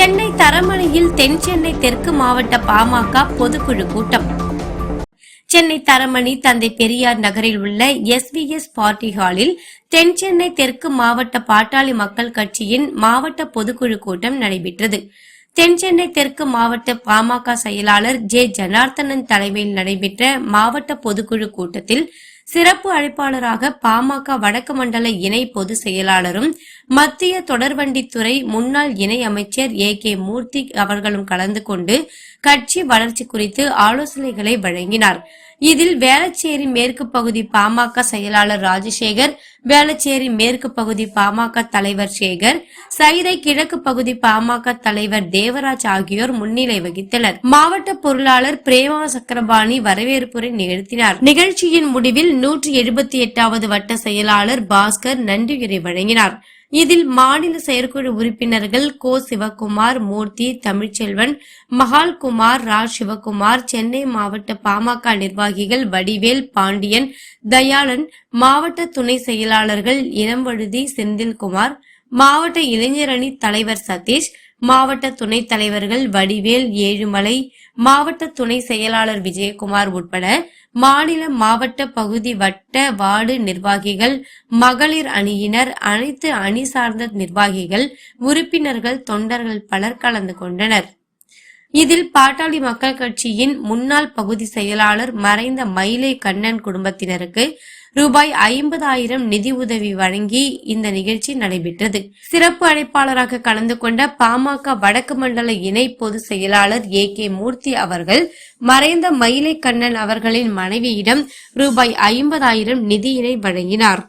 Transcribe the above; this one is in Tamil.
சென்னை தரமணியில் தென் சென்னை தெற்கு மாவட்ட பாமக பொதுக்குழு கூட்டம். சென்னை தரமணி தந்தை பெரியார் நகரில் உள்ள எஸ்விஎஸ் பார்ட்டி ஹாலில் தென் சென்னை தெற்கு மாவட்ட பாட்டாளி மக்கள் கட்சியின் மாவட்ட பொதுக்குழு கூட்டம் நடைபெற்றது. தென் சென்னை தெற்கு மாவட்ட பாமக செயலாளர் ஜே ஜனார்த்தனன் தலைமையில் நடைபெற்ற மாவட்ட பொதுக்குழு கூட்டத்தில் சிறப்பு அழைப்பாளராக பாமக வடக்கு மண்டல இணை பொதுச் செயலாளரும் மத்திய தொடர்வண்டித்துறை முன்னாள் இணை அமைச்சர் ஏ கே மூர்த்தி அவர்களும் கலந்து கொண்டு கட்சி வளர்ச்சி குறித்து ஆலோசனைகளை வழங்கினார். இதில் வேளச்சேரி மேற்கு பகுதி பாமக செயலாளர் ராஜசேகர் வேளச்சேரி மேற்கு பகுதி பாமக தலைவர் சேகர் சைதை கிழக்கு பகுதி பாமக தலைவர் தேவராஜ் ஆகியோர் முன்னிலை வகித்தனர். மாவட்ட பொருளாளர் பிரேமா சக்கரபாணி வரவேற்புரை நிகழ்த்தினார். நிகழ்ச்சியின் முடிவில் நூற்றி எழுபத்தி எட்டாவது வட்ட செயலாளர் பாஸ்கர் நன்றியுரை வழங்கினார். இதில் மாநில செயற்குழு உறுப்பினர்கள் கோ சிவகுமார் மூர்த்தி தமிழ்ச்செல்வன் மகால்குமார் ரா சிவகுமார் சென்னை மாவட்ட பாமக நிர்வாகிகள் வடிவேல் பாண்டியன் தயாளன் மாவட்ட துணை செயலாளர்கள் இளம்வழுதி செந்தில்குமார் மாவட்ட இளைஞரணி தலைவர் சதீஷ் மாவட்ட துணைத் தலைவர்கள் வடிவேல் ஏழுமலை மாவட்ட துணை செயலாளர் விஜயகுமார் உட்பட மாநில மாவட்ட பகுதி வட்ட வார்டு நிர்வாகிகள் மகளிர் அணியினர் அனைத்து அணி சார்ந்த நிர்வாகிகள் உறுப்பினர்கள் தொண்டர்கள் பலர் கலந்து கொண்டனர். இதில் பாட்டாளி மக்கள் கட்சியின் முன்னாள் பகுதி செயலாளர் மறைந்த மயிலை கண்ணன் குடும்பத்தினருக்கு ரூபாய் ஐம்பதாயிரம் நிதி உதவி வழங்கி இந்த நிகழ்ச்சி நடைபெற்றது. சிறப்பு அழைப்பாளராக கலந்து கொண்ட பாமக வடக்கு மண்டல இணை பொதுச் செயலாளர் ஏ கே மூர்த்தி அவர்கள் மறைந்த மயிலை கண்ணன் அவர்களின் மனைவியிடம் ரூபாய் ஐம்பதாயிரம் நிதியினை வழங்கினார்.